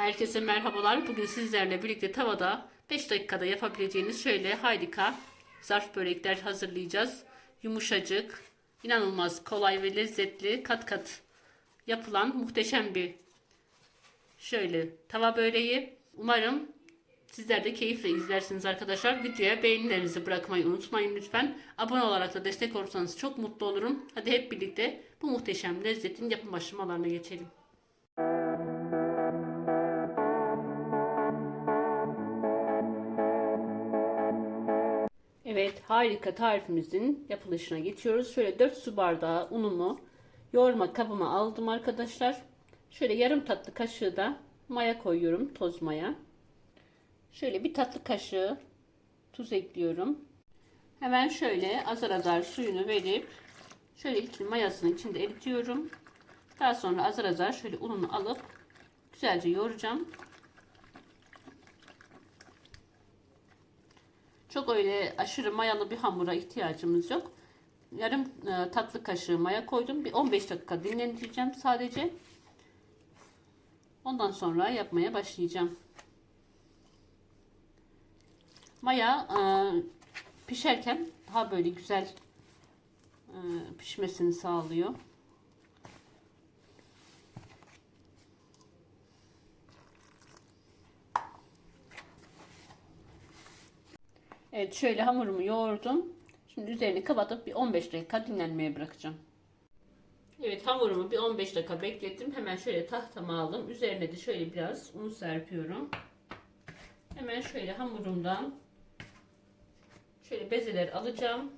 Herkese merhabalar. Bugün sizlerle birlikte tavada 5 dakikada yapabileceğiniz şöyle harika zarf börekler hazırlayacağız. Yumuşacık, inanılmaz kolay ve lezzetli kat kat yapılan muhteşem bir şöyle tava böreği. Umarım sizler de keyifle izlersiniz arkadaşlar. Videoya beğenilerinizi bırakmayı unutmayın lütfen. Abone olarak da destek olursanız çok mutlu olurum. Hadi hep birlikte bu muhteşem lezzetin yapım aşamalarına geçelim. Harika tarifimizin yapılışına geçiyoruz. Şöyle 4 su bardağı unumu yoğurma kabıma aldım arkadaşlar. Şöyle yarım tatlı kaşığı da maya koyuyorum toz maya. Şöyle bir tatlı kaşığı tuz ekliyorum. Hemen şöyle azar azar suyunu verip şöyle ilk mayasını içinde eritiyorum. Daha sonra azar azar şöyle ununu alıp güzelce yoğuracağım. Çok öyle aşırı mayalı bir hamura ihtiyacımız yok. Yarım e, tatlı kaşığı maya koydum. Bir 15 dakika dinlendireceğim sadece. Ondan sonra yapmaya başlayacağım. Maya e, pişerken daha böyle güzel e, pişmesini sağlıyor. Evet şöyle hamurumu yoğurdum. Şimdi üzerini kapatıp bir 15 dakika dinlenmeye bırakacağım. Evet hamurumu bir 15 dakika beklettim. Hemen şöyle tahtama aldım. Üzerine de şöyle biraz un serpiyorum. Hemen şöyle hamurumdan şöyle bezeler alacağım.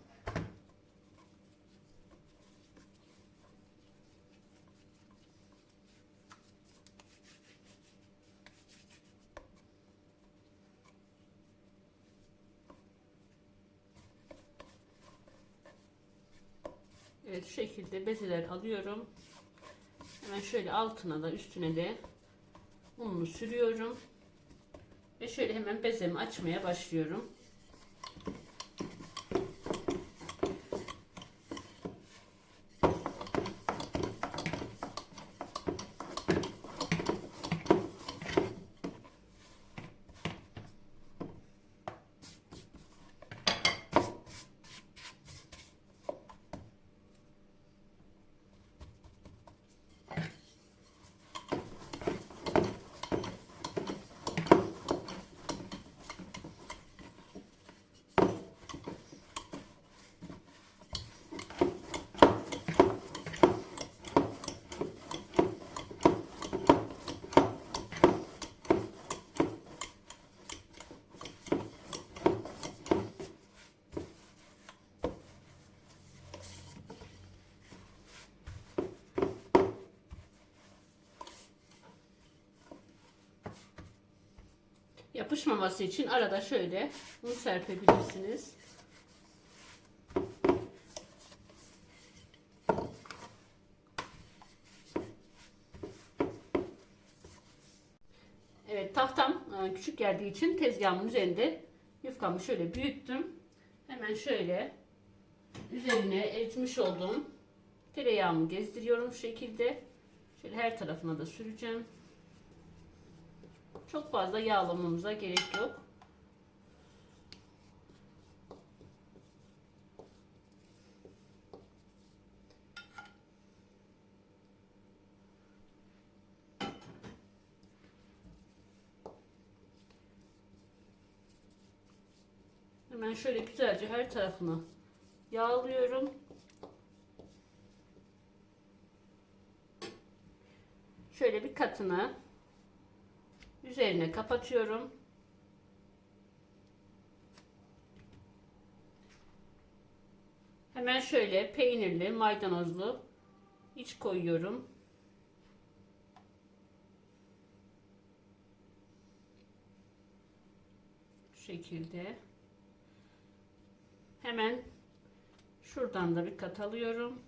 Evet şu şekilde bezeler alıyorum. Hemen şöyle altına da üstüne de ununu sürüyorum. Ve şöyle hemen bezemi açmaya başlıyorum. Yapışmaması için arada şöyle un serpebilirsiniz. Evet tahtam e, küçük geldiği için tezgahımın üzerinde yufkamı şöyle büyüttüm. Hemen şöyle üzerine eritmiş olduğum tereyağımı gezdiriyorum şu şekilde. Şöyle her tarafına da süreceğim. Çok fazla yağlamamıza gerek yok. Hemen şöyle güzelce her tarafını yağlıyorum. Şöyle bir katını üzerine kapatıyorum. Hemen şöyle peynirli, maydanozlu iç koyuyorum. Şu şekilde. Hemen şuradan da bir kat alıyorum.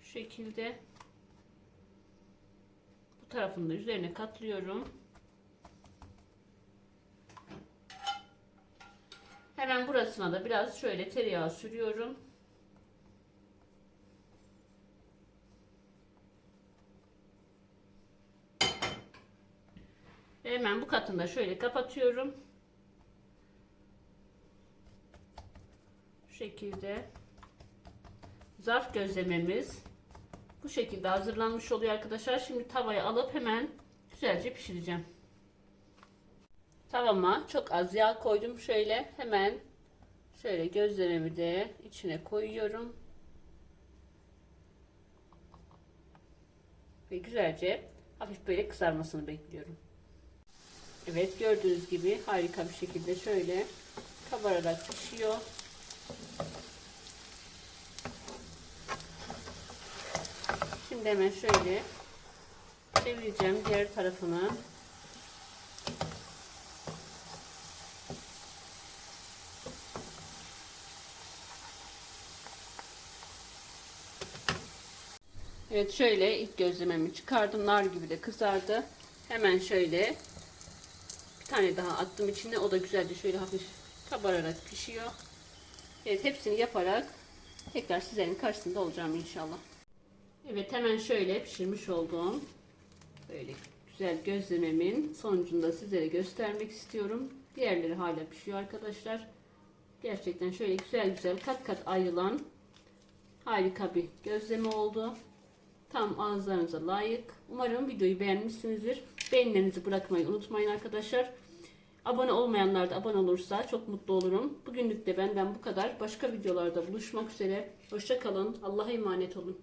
Şu şekilde tarafını da üzerine katlıyorum. Hemen burasına da biraz şöyle tereyağı sürüyorum. Hemen bu katını da şöyle kapatıyorum. Şu şekilde zarf gözlememiz bu şekilde hazırlanmış oluyor arkadaşlar. Şimdi tavaya alıp hemen güzelce pişireceğim. Tavama çok az yağ koydum. Şöyle hemen şöyle gözlememi de içine koyuyorum. Ve güzelce hafif böyle kızarmasını bekliyorum. Evet gördüğünüz gibi harika bir şekilde şöyle kabararak pişiyor. Şimdi hemen şöyle çevireceğim diğer tarafını. Evet şöyle ilk gözlememi çıkardım. Nar gibi de kızardı. Hemen şöyle bir tane daha attım içine. O da güzelce şöyle hafif kabararak pişiyor. Evet hepsini yaparak tekrar sizlerin karşısında olacağım inşallah. Evet hemen şöyle pişirmiş olduğum böyle güzel gözlememin sonucunu da sizlere göstermek istiyorum. Diğerleri hala pişiyor arkadaşlar. Gerçekten şöyle güzel güzel kat kat ayrılan harika bir gözleme oldu. Tam ağızlarınıza layık. Umarım videoyu beğenmişsinizdir. Beğenilerinizi bırakmayı unutmayın arkadaşlar. Abone olmayanlar da abone olursa çok mutlu olurum. Bugünlük de benden bu kadar. Başka videolarda buluşmak üzere. Hoşça kalın. Allah'a emanet olun.